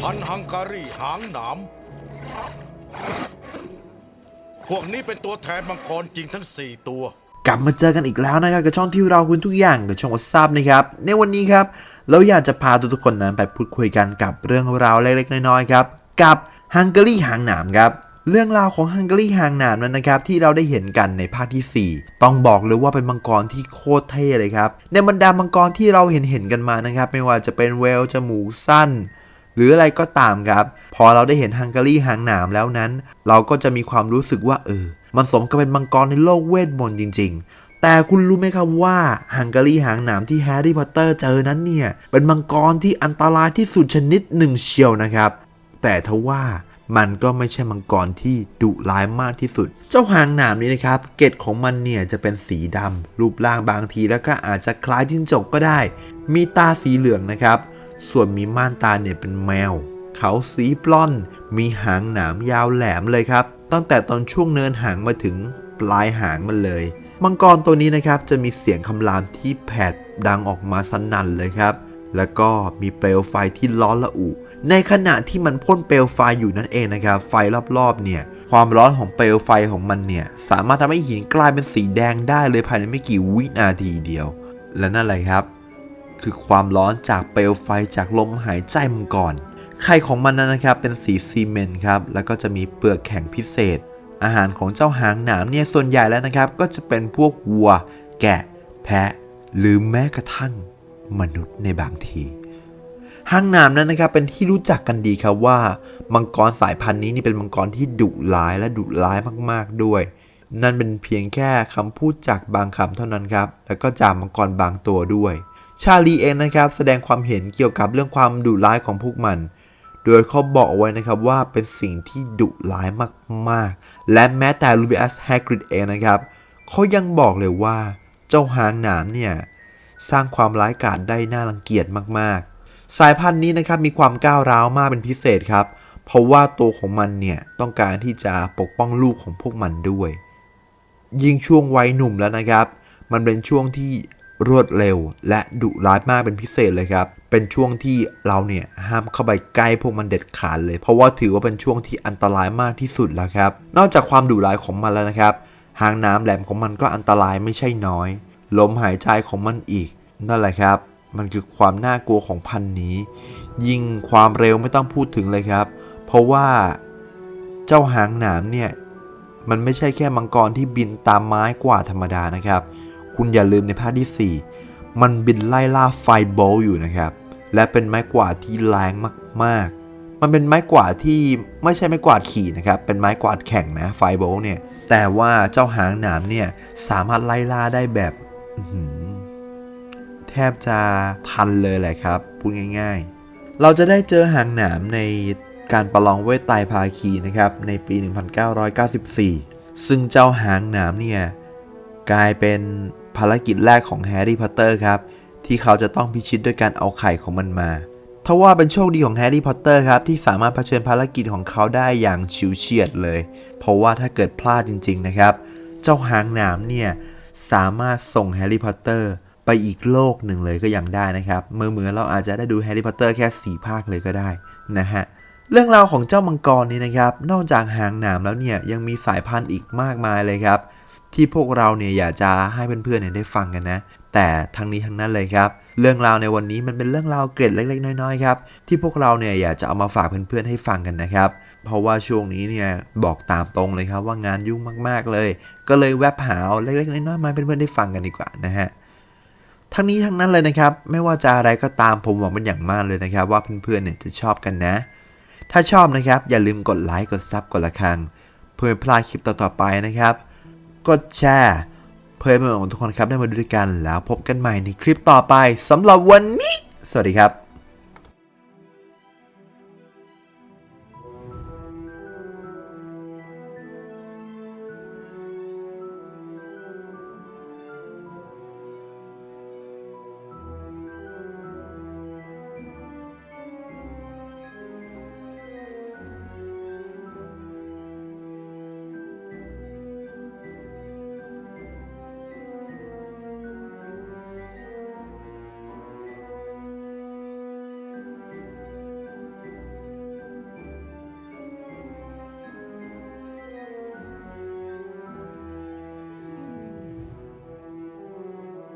พันธุ์ฮังการีหางหนาม พวกนี้เป็นตัวแทนมังกรจริงทั้ง 4 ตัว กลับมาเจอกันอีกแล้วนะครับกับช่องที่เราคุยทุกอย่างกับช่องวัทราบนะครับ ในวันนี้ครับ เราอยากจะพาทุกๆคนนั้นไปพูดคุยกันกับเรื่องราวเล็กๆน้อยๆครับ กับฮังการีหางหนามครับเรื่องราวของฮังการีหางหนามนั้นนะครับที่เราได้เห็นกันในภาคทีสี่4 ต้องบอกเลยว่าเป็นมังกรที่โคตรเท่เลยครับ ในบรรดามังกรที่เราเห็นเห็นกันมานะครับ ไม่ว่าจะเป็นเวลจมูกสั้น รืออะไรก็ตามครับ พอเราได้เห็นฮังการีหางหนามแล้วนั้น เราก็จะมีความรู้สึกว่าเออ มันสมกับเป็นมังกรในโลกเวทมนต์จริง ๆ แต่คุณรู้ไหมครับว่าฮังการีหางหนามที่แฮร์รี่พอตเตอร์เจอนั้นเนี่ย เป็นมังกรที่อันตรายที่สุดชนิดหนึ่งเชียวนะครับ แต่ทว่ามันก็ไม่ใช่มังกรที่ดุร้ายมากที่สุด เจ้าหางหนามนี้นะครับ เกล็ดของมันเนี่ยจะเป็นสีดำรูปร่างบางทีแล้วก็อาจจะคล้ายจิ้งจกก็ได้ มีตาสีเหลืองนะครับ ส่วนมีม่านตาเนี่ยเป็นแมว เขาสีปล้อน มีหางหนามยาวแหลมเลยครับ ตั้งแต่ตอนช่วงเนินหางมาถึงปลายหางมันเลย มังกรตัวนี้นะครับจะมีเสียงคำรามที่แผดดังออกมาสนั่นเลยครับ แล้วก็มีเปลวไฟที่ร้อนระอุ ในขณะที่มันพ่นเปลวไฟอยู่นั่นเองนะครับ ไฟรอบๆเนี่ยความร้อนของเปลวไฟของมันเนี่ยสามารถทำให้หินกลายเป็นสีแดงได้เลยภายในไม่กี่วินาทีเดียว และนั่นแหละครับ คือความร้อนจากเปลวไฟจากลมหายใจมังกรไข่ของมันนั้นนะครับเป็นสีซีเมนต์ครับแล้วก็จะมีเปลือกแข็งพิเศษ อาหารของเจ้าหางหนามเนี่ยส่วนใหญ่แล้วนะครับ ก็จะเป็นพวกวัว แกะ แพะ หรือแม้กระทั่งมนุษย์ในบางทีหางหนามนั้นนะครับเป็นที่รู้จักกันดีครับว่า มังกรสายพันธุ์นี้นี่เป็นมังกรที่ดุร้ายและดุร้ายมากๆด้วย นั่นเป็นเพียงแค่คำพูดจากบางคำเท่านั้นครับแล้วก็จากมังกรบางตัวด้วย ชาลีเองนะครับแสดงความเห็นเกี่ยวกับเรื่องความดุร้ายของพวกมัน โดยเขาบอกเอาไว้นะครับว่าเป็นสิ่งที่ดุร้ายมากๆ และแม้แต่ลูบิอัสแฮกริดเองนะครับเขายังบอกเลยว่าเจ้าหางหนามเนี่ยสร้างความร้ายกาจได้น่ารังเกียจมากๆ สายพันธุ์นี้นะครับมีความก้าวร้าวมากเป็นพิเศษครับ เพราะว่าตัวของมันเนี่ยต้องการที่จะปกป้องลูกของพวกมันด้วย ยิ่งช่วงวัยหนุ่มแล้วนะครับ มันเป็นช่วงที่ รวดเร็ว และดุร้ายมากเป็นพิเศษเลยครับ เป็นช่วงที่เราเนี่ยห้ามเข้าไปใกล้พวกมันเด็ดขาดเลย เพราะว่าถือว่าเป็นช่วงที่อันตรายมากที่สุดแล้วครับ นอกจากความดุร้ายของมันแล้วนะครับ หางน้ำแหลมของมันก็อันตรายไม่ใช่น้อย ลมหายใจของมันอีก นั่นแหละครับ มันคือความน่ากลัวของพันธุ์นี้ ยิ่งความเร็วไม่ต้องพูดถึงเลยครับ เพราะว่าเจ้าหางหนามเนี่ยมันไม่ใช่แค่มังกรที่บินตามไม้กว่าดธรรมดานะครับ คุณอย่าลืมในภาคที่ 4 มันบินไล่ล่าไฟโบลอยู่นะครับ และเป็นไม้กวาดที่แรงมากๆ มันเป็นไม้กวาดที่ไม่ใช่ไม้กวาดขี่นะครับ เป็นไม้กวาดแข่งนะไฟโบลเนี่ย แต่ว่าเจ้าหางหนามเนี่ยสามารถไล่ล่าได้แบบแทบจะทันเลยแหละครับ พูดง่าย ๆ เราจะได้เจอหางหนามในการประลองเวทไตรภาคีนะครับในปี 1994 ซึ่งเจ้าหางหนามเนี่ยกลายเป็น ภารกิจแรกของแฮร์รี่พอตเตอร์ครับ ที่เขาจะต้องพิชิตด้วยการเอาไข่ของมันมาทว่าเป็นโชคดีของแฮร์รี่พอตเตอร์ครับที่สามารถเผชิญภารกิจของเขาได้อย่างชิวเฉียดเลย เพราะว่าถ้าเกิดพลาดจริง ๆนะครับ เจ้าหางหนามเนี่ยสามารถส่งแฮร์รี่พอตเตอร์ไปอีกโลกหนึ่งเลยก็ยังได้นะครับเมื่อเมื่อเราอาจจะได้ดูแฮร์รี่พอตเตอร์แค่ 4 ภาคเลยก็ได้นะฮะเรื่องราวของเจ้ามังกรนี้นะครับ นอกจากหางหนามแล้วเนี่ยยังมีสายพันธุ์อีกมากมายเลยครับ ที่พวกเราเนี่ยอยากจะให้เพื่อนๆเนี่ยได้ฟังกันนะ แต่ทั้งนี้ทั้งนั้นเลยครับ เรื่องราวในวันนี้มันเป็นเรื่องราวเกร็ดเล็ก ๆ น้อยๆครับที่พวกเราเนี่ยอยากจะเอามาฝากเพื่อนๆให้ฟังกันนะครับ เพราะว่าช่วงนี้เนี่ยบอกตามตรงเลยครับว่างานยุ่งมากๆเลย ก็เลยแวบหาเอาเล็กๆน้อยๆมาเพื่อนๆได้ฟังกันดีกว่านะฮะทั้งนี้ทั้งนั้นเลยนะครับ ไม่ว่าจะอะไรก็ตามผมหวังเป็นอย่างมากเลยนะครับ ว่าเพื่อนๆเนี่ยจะชอบกันนะ ถ้าชอบนะครับอย่าลืมกดไลค์กดซับกดละครังเพื่อไม่พลาดคลิปต่อๆไปนะครับ กดแชร์ เพื่อให้เพื่อนๆของทุกคนครับได้มาดูด้วยกันแล้วพบกันใหม่ในคลิปต่อไปสำหรับวันนี้ สวัสดีครับ